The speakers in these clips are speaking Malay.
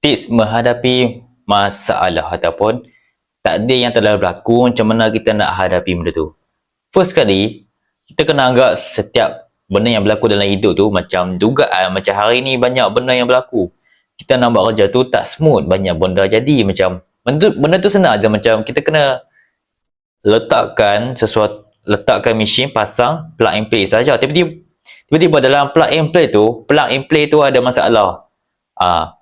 tips menghadapi masalah ataupun takdir yang telah berlaku macam mana kita nak hadapi benda tu. First kali, kita kena anggap setiap benda yang berlaku dalam hidup tu macam dugaan macam hari ni banyak benda yang berlaku. Kita nak buat kerja tu tak smooth, banyak benda jadi macam benda benda tu senang je macam kita kena letakkan sesuatu letakkan mesin pasang plug and play saja tiba-tiba tiba-tiba dalam plug and play tu plug and play tu ada masalah ah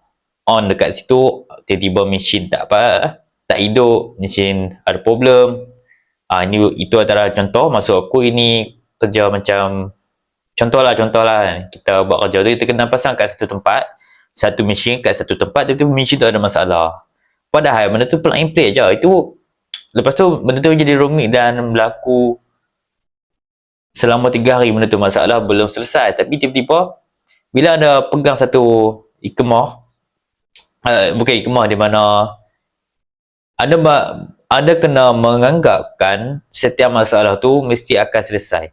on dekat situ tiba-tiba mesin tak apa tak hidup mesin ada problem. Ah ini itu adalah contoh. Masuk aku ini kerja macam contohlah contohlah. Kita buat kerja tu kita kena pasang kat satu tempat satu mesin kat satu tempat tiba-tiba mesin tu ada masalah. Padahal benda tu plug and play je. Itu lepas tu benda tu jadi rumit dan berlaku selama tiga hari benda tu masalah belum selesai. Tapi tiba-tiba bila ada pegang satu ikemah uh, bukan ikemah di mana ada ada kena menganggapkan setiap masalah tu mesti akan selesai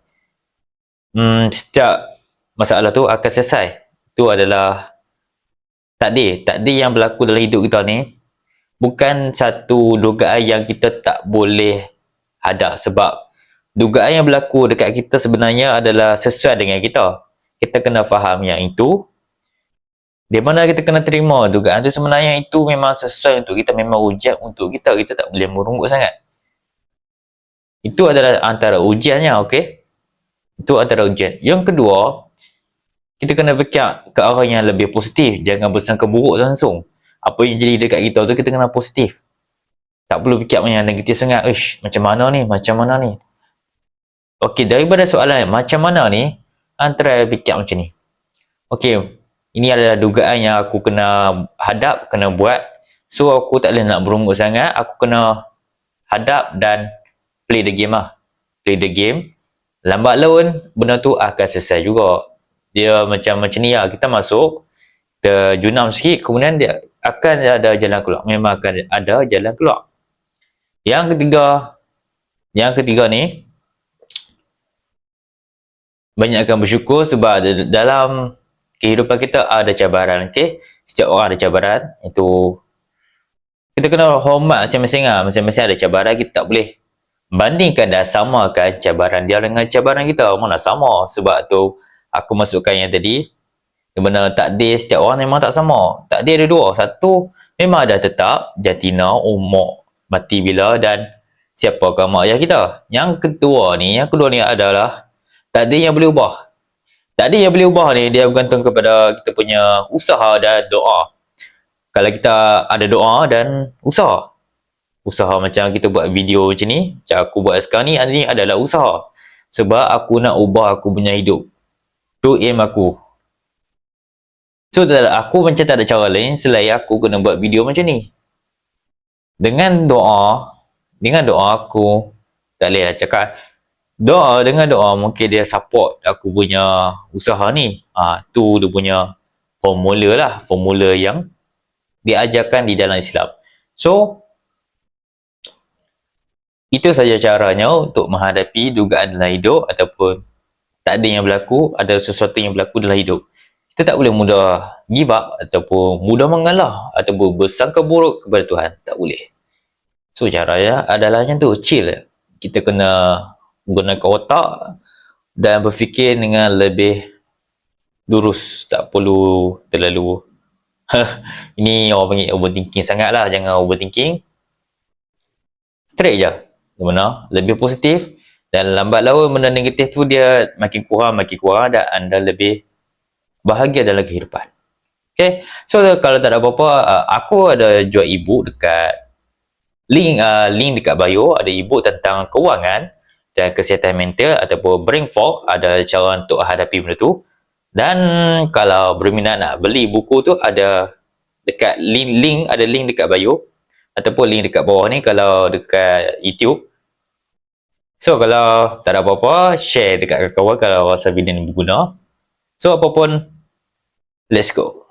hmm, setiap masalah tu akan selesai itu adalah takdir takdir yang berlaku dalam hidup kita ni bukan satu dugaan yang kita tak boleh hadap sebab dugaan yang berlaku dekat kita sebenarnya adalah sesuai dengan kita. Kita kena faham yang itu. Di mana kita kena terima tu sebenarnya itu memang sesuai untuk kita, memang ujian untuk kita. Kita tak boleh merungut sangat. Itu adalah antara ujiannya, okey? Itu antara ujian. Yang kedua, kita kena fikir ke arah yang lebih positif. Jangan bersangka buruk langsung. Apa yang jadi dekat kita tu, kita kena positif. Tak perlu fikir yang negatif sangat. Ish, macam mana ni? Macam mana ni? Okey, daripada soalan macam mana ni, antara fikir macam ni. Okey, ini adalah dugaan yang aku kena hadap, kena buat. So, aku tak boleh nak berungut sangat. Aku kena hadap dan play the game lah. Play the game. Lambat laun, benda tu akan selesai juga. Dia macam macam ni lah. Kita masuk, kita junam sikit, kemudian dia akan ada jalan keluar. Memang akan ada jalan keluar. Yang ketiga, yang ketiga ni, banyakkan bersyukur sebab dalam kehidupan kita ada cabaran okey? Setiap orang ada cabaran. Itu kita kena hormat masing-masing lah. Masing-masing ada cabaran kita tak boleh bandingkan dan samakan cabaran dia dengan cabaran kita. Mana sama. Sebab tu aku masukkan yang tadi di mana takdir setiap orang memang tak sama. Takdir ada dua. Satu memang ada tetap jantina umur mati bila dan siapa mak ayah kita. Yang kedua ni yang kedua ni adalah tak ada yang boleh ubah. Tak ada yang boleh ubah ni, dia bergantung kepada kita punya usaha dan doa. Kalau kita ada doa dan usaha. Usaha macam kita buat video macam ni, macam aku buat sekarang ni, ini adalah usaha. Sebab aku nak ubah aku punya hidup. Tu aim aku. So, aku macam tak ada cara lain selain aku kena buat video macam ni. Dengan doa, dengan doa aku, tak boleh lah cakap, doa dengan doa mungkin dia support aku punya usaha ni. Ha, tu dia punya formula lah formula yang diajarkan di dalam Islam. So itu saja caranya untuk menghadapi dugaan dalam hidup ataupun tak ada yang berlaku ada sesuatu yang berlaku dalam hidup. Kita tak boleh mudah give up ataupun mudah mengalah ataupun bersangka buruk kepada Tuhan. Tak boleh. So caranya adalah macam tu. Chill. Kita kena menggunakan otak dan berfikir dengan lebih lurus tak perlu terlalu ini orang panggil overthinking sangat lah jangan overthinking. Straight je mana lebih positif dan lambat laun benda negatif tu dia makin kurang makin kurang dan anda lebih bahagia dalam kehidupan. Okay so kalau tak ada apa-apa uh, aku ada jual ebook dekat link uh, link dekat bio ada ebook tentang kewangan dan kesihatan mental ataupun brain fog ada cara untuk hadapi benda tu. Dan kalau berminat nak beli buku tu ada dekat link link ada link dekat bio ataupun link dekat bawah ni kalau dekat YouTube. So kalau tak ada apa-apa share dekat kawan-kawan kalau rasa video ni berguna. So apapun let's go